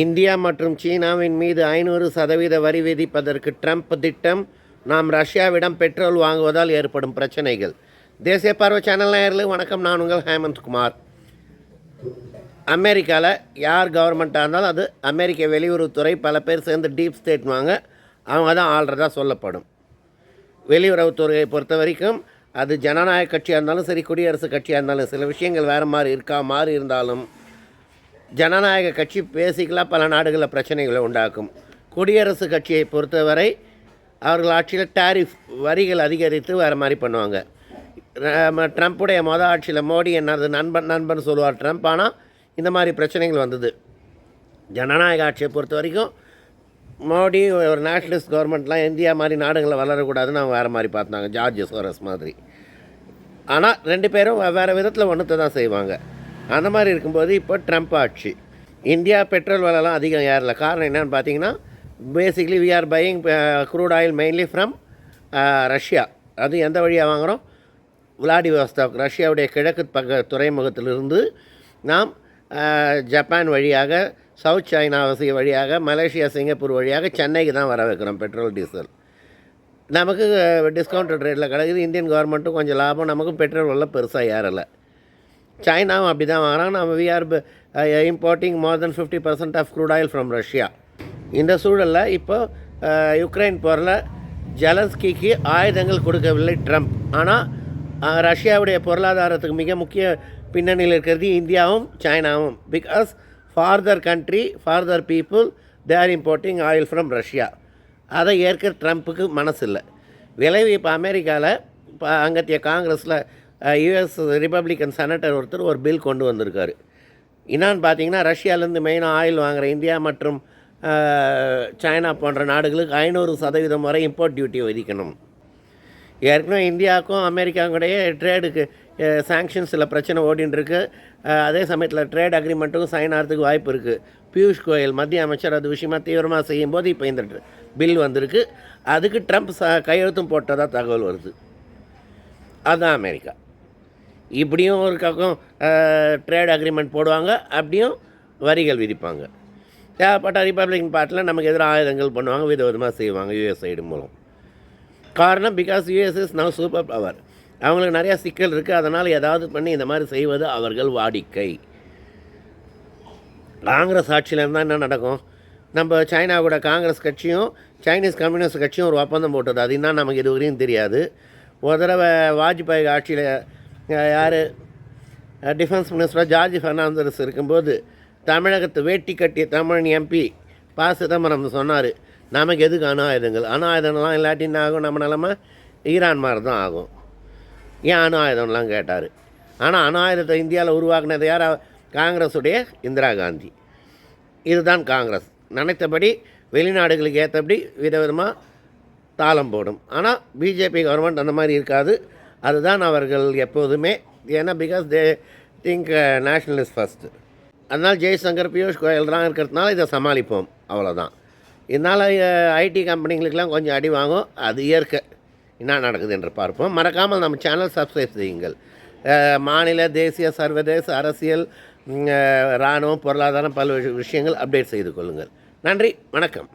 India மற்றும் சீனாவின் மீது ஐநூறு சதவீத வரி விதிப்பதற்கு ட்ரம்ப் திட்டம் நாம் ரஷ்யாவிடம் பெட்ரோல் வாங்குவதால் ஏற்படும் பிரச்சனைகள். தேசிய பார்வை சேனல் நேயர்களுக்கு வணக்கம். நான் உங்கள் ஹேமந்த் குமார். அமெரிக்காவில் யார் கவர்மெண்ட்டாக இருந்தாலும் அது அமெரிக்க வெளியுறவுத்துறை. பல பேர் சேர்ந்து டீப் ஸ்டேட் வாங்க அவங்க தான் ஆள்றதா சொல்லப்படும். வெளியுறவுத்துறையை பொறுத்த வரைக்கும் அது ஜனநாயக கட்சியாக இருந்தாலும் சரி குடியரசுக் கட்சியாக இருந்தாலும் சில விஷயங்கள் வேறு மாதிரி இருக்கா மாறி இருந்தாலும் ஜனநாயக கட்சி பேசிக்கலாக பல நாடுகளில் பிரச்சனைகளை உண்டாக்கும். குடியரசுக் கட்சியை பொறுத்தவரை அவர்கள் ஆட்சியில் டாரிஃப் வரிகள் அதிகரித்து வேறு மாதிரி பண்ணுவாங்க. ட்ரம்ப்புடைய மொதல் ஆட்சியில் மோடி என்னது நண்பன் நண்பன் சொல்லுவார் ட்ரம்ப். ஆனால் இந்த மாதிரி பிரச்சனைகள் வந்தது. ஜனநாயக ஆட்சியை பொறுத்த வரைக்கும் மோடி ஒரு நேஷ்னலிஸ்ட் கவர்மெண்ட்லாம் இந்தியா மாதிரி நாடுகளில் வளரக்கூடாதுன்னு அவங்க வேறு மாதிரி பார்த்தாங்க. ஜார்ஜ் சோரஸ் மாதிரி. ஆனால் ரெண்டு பேரும் வேறு விதத்தில் ஒன்றத்தை தான் செய்வாங்க. அந்த மாதிரி இருக்கும்போது இப்போ ட்ரம்ப் ஆட்சி. இந்தியா பெட்ரோல் விலைலாம் அதிகம் ஏறல. காரணம் என்னென்னு பார்த்தீங்கன்னா basically we are buying crude oil mainly from Russia அது எந்த வழியாக வாங்குகிறோம் விளாடிவாஸ்டாக் ரஷ்யாவுடைய கிழக்கு பக்க துறைமுகத்திலிருந்து நாம் uh, ஜப்பான் வழியாக சவுத் சைனா வழியாக மலேசியா சிங்கப்பூர் வழியாக சென்னைக்கு தான் வர வைக்கிறோம் பெட்ரோல் டீசல். நமக்கு uh, டிஸ்கவுண்டட் ரேட்டில் கிடைக்குது. இந்தியன் கவர்மெண்ட்டும் கொஞ்சம் லாபம். நமக்கு பெட்ரோல் விலை பெருசாக ஏறலை. சைனாவும் அப்படி தான் வாங்குறாங்க. நம்ம we are importing more then fifty percent of crude oil from Russia இந்த சூழலில் இப்போ யுக்ரைன் போரில் ஜெலன்ஸ்கிக்கு ஆயுதங்கள் கொடுக்கவில்லை ட்ரம்ப் ஆனால் ரஷ்யாவுடைய பொருளாதாரத்துக்கு மிக முக்கிய பின்னணியில் இருக்கிறது இந்தியாவும் சைனாவும். Because farther country farther people they are importing oil from Russia அதை ஏற்க ட்ரம்ப்புக்கு மனசு இல்லை விளைவு இப்போ அமெரிக்காவில் இப்போ அங்கத்திய காங்கிரஸில் யுஎஸ் ரிப்பப்ளிக்கன் செனட்டர் ஒருத்தர் ஒரு பில் கொண்டு வந்திருக்காரு. என்னான்னு பார்த்தீங்கன்னா ரஷ்யாவிலேருந்து மெயினாக ஆயில் வாங்குகிற இந்தியா மற்றும் சைனா போன்ற நாடுகளுக்கு ஐநூறு சதவீதம் வரை இம்போர்ட் டியூட்டி விதிக்கணும். ஏற்கனவே இந்தியாவுக்கும் அமெரிக்காவுக்கும் இடையே ட்ரேடுக்கு சாங்ஷன்ஸில் பிரச்சனை ஓடின்னு அதே சமயத்தில் ட்ரேட் அக்ரிமெண்ட்டுக்கும் சைன் ஆகிறதுக்கு வாய்ப்பு இருக்குது பியூஷ் கோயல் மத்திய அமைச்சர் அது விஷயமாக தீவிரமாக செய்யும்போது இப்போ இந்த பில் வந்திருக்கு. அதுக்கு ட்ரம்ப் ச கையெழுத்தும் போட்டதாக தகவல் வருது. அதுதான் அமெரிக்கா. இப்படியும் ஒரு பக்கம் ட்ரேட் அக்ரிமெண்ட் போடுவாங்க அப்படியும் வரிகள் விதிப்பாங்க. தேவைப்பட்ட ரிப்பப்ளிகன் பார்ட்டியில் நமக்கு எதிராக ஆயுதங்கள் பண்ணுவாங்க வித விதமாக செய்வாங்க யூஎஸ் சைடு மூலம். காரணம் because US is now super power அவங்களுக்கு நிறையா சிக்கல் இருக்குது அதனால் ஏதாவது பண்ணி இந்த மாதிரி செய்வது அவர்கள் வாடிக்கை. காங்கிரஸ் ஆட்சியில் இருந்தால் என்ன நடக்கும்? நம்ம சைனா கூட காங்கிரஸ் கட்சியும் சைனீஸ் கம்யூனிஸ்ட் கட்சியும் ஒரு ஒப்பந்தம் போட்டது. அது என்ன நமக்கு இதுவரையும் தெரியாது. ஒரு தடவை வாஜ்பாய் ஆட்சியில் யார்? டிஃபென்ஸ் மினிஸ்டராக ஜார்ஜ் ஃபெர்னாண்டஸ் இருக்கும்போது தமிழகத்தை வேட்டி கட்டிய தமிழன் எம்பி ப. சிதம்பரம் சொன்னார் நமக்கு எதுக்கு அணு ஆயுதங்கள் அணு ஆயுதங்கள்லாம் இல்லாட்டி என்ன ஆகும்? நம்ம நிலமை ஈரான் மாதிரி தான் ஆகும். ஏன் அணு ஆயுதம்லாம் கேட்டார்? ஆனால் அணு ஆயுதத்தை இந்தியாவில் உருவாக்குனது யார்? காங்கிரஸுடைய இந்திரா காந்தி. இதுதான் காங்கிரஸ். நினைத்தபடி வெளிநாடுகளுக்கு ஏற்றபடி விதவிதமாக தாளம் போடும். ஆனால் பிஜேபி கவர்மெண்ட் அந்த மாதிரி இருக்காது. அதுதான் அவர்கள் எப்போதுமே. ஏன்னா because they think nationalist first அதனால் ஜெய்சங்கர் பியூஷ் கோயல்லாம் இருக்கிறதுனால இதை சமாளிப்போம். அவ்வளோதான் இதனால் ஐடி கம்பெனிகளுக்கெல்லாம் கொஞ்சம் அடி வாங்கும். அது இயற்கை. என்ன நடக்குது என்று பார்ப்போம். மறக்காமல் நம்ம சேனல் சப்ஸ்கிரைப் செய்யுங்கள். மாநில தேசிய சர்வதேச அரசியல் இராணுவம் பொருளாதாரம் பல விஷயங்கள் அப்டேட் செய்து கொள்ளுங்கள். நன்றி. வணக்கம்.